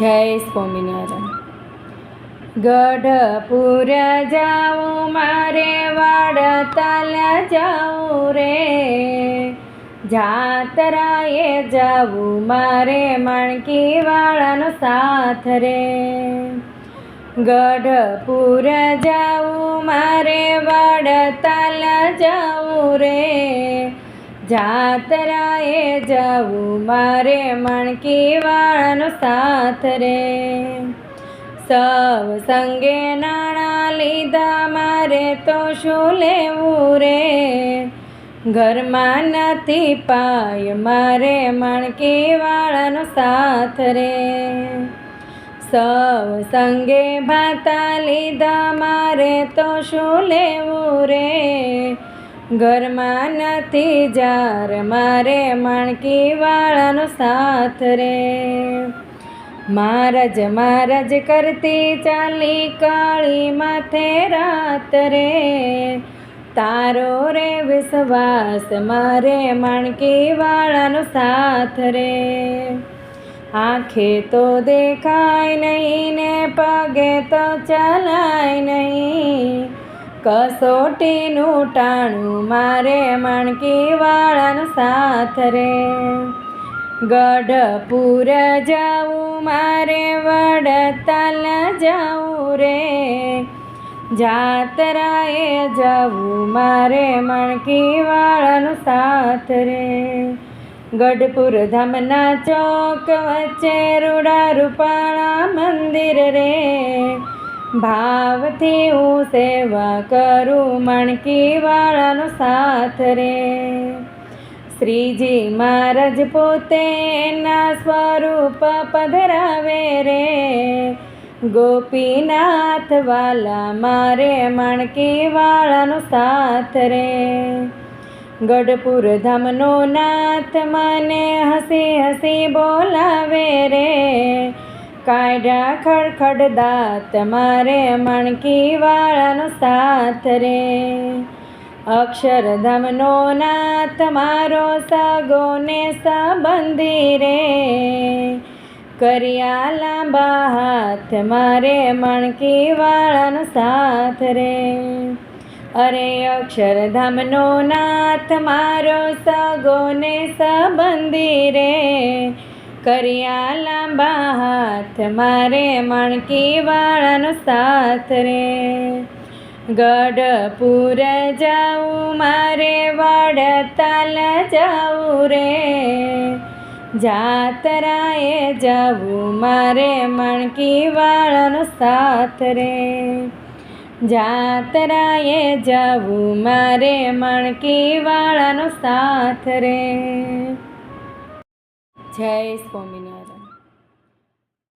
જય સ્વામિનારાયણ. ગઢપુર જાઉં મારે વાડતાલ જાઉં રે. જાતરાએ જાવું, મારે માણકી વાળાનો સાથ રે. ગઢપુર જાઉં મારે વાડતાલ જાઉં રે. જાતરાએ જવું મારે મણકી સાથ રે. સૌ સંગે નાણાં લીધા, મારે તો શું લેવું રે? ઘરમાં નથી પાય, મારે મણકી સાથ રે. સૌ સંગે ભાતા લીધા, મારે તો શું લેવું રે? ઘરમાં નથી જાર, મારે મણકી વાળાનો સાથ રે. મહારાજ મહારાજ કરતી ચાલી કાળી માથે રાત રે. તારો રે વિશ્વાસ, મારે મણકી વાળાનો સાથ રે. આંખે તો દેખાય નહીં ને પગે તો ચલાય નહીં. કસોટીનું ટાણું મારે મણકી સાથ રે. ગઢપુર જાઉં, મારે વડતાલ જાઉં રે. જાતરાએ જાવું મારે મણકી સાથ રે. ગઢપુર ધામના ચોક વચ્ચે રૂડા રૂપાળા મંદિર રે. ભાવથી હું સેવા કરું મણકી સાથ રે. શ્રીજી મહારાજ પોતે એના સ્વરૂપ પધરાવે રે. ગોપીનાથ વાલા મારે મણકી સાથ રે. ગઢપુર ધામનો નાથ મને હસી હસી બોલાવે રે. કાઢ્યા ખડખડ દાંત મારે મણકી વાળાનો સાથ રે. અક્ષરધામનો નાથ, મારો સગો ને સંબંધી રે. કર્યા લાંબા હાથ, મારે મણકી વાળાનો સાથ રે. અરે અક્ષરધામનો નાથ, મારો સગો ને સંબંધી રે. કર્યા લાંબા હાથ, મારે મણકી વાળાનો સાથ રે. ગઢપુર જાઉં, મારે વડતાલ જાઉં રે. જાતરાએ જાવું મારે મણકી વાળાનો સાથ રે. જાતરાએ જાવું મારે મણકી વાળાનો સાથ રે. જય સ્વામિનારાયણ.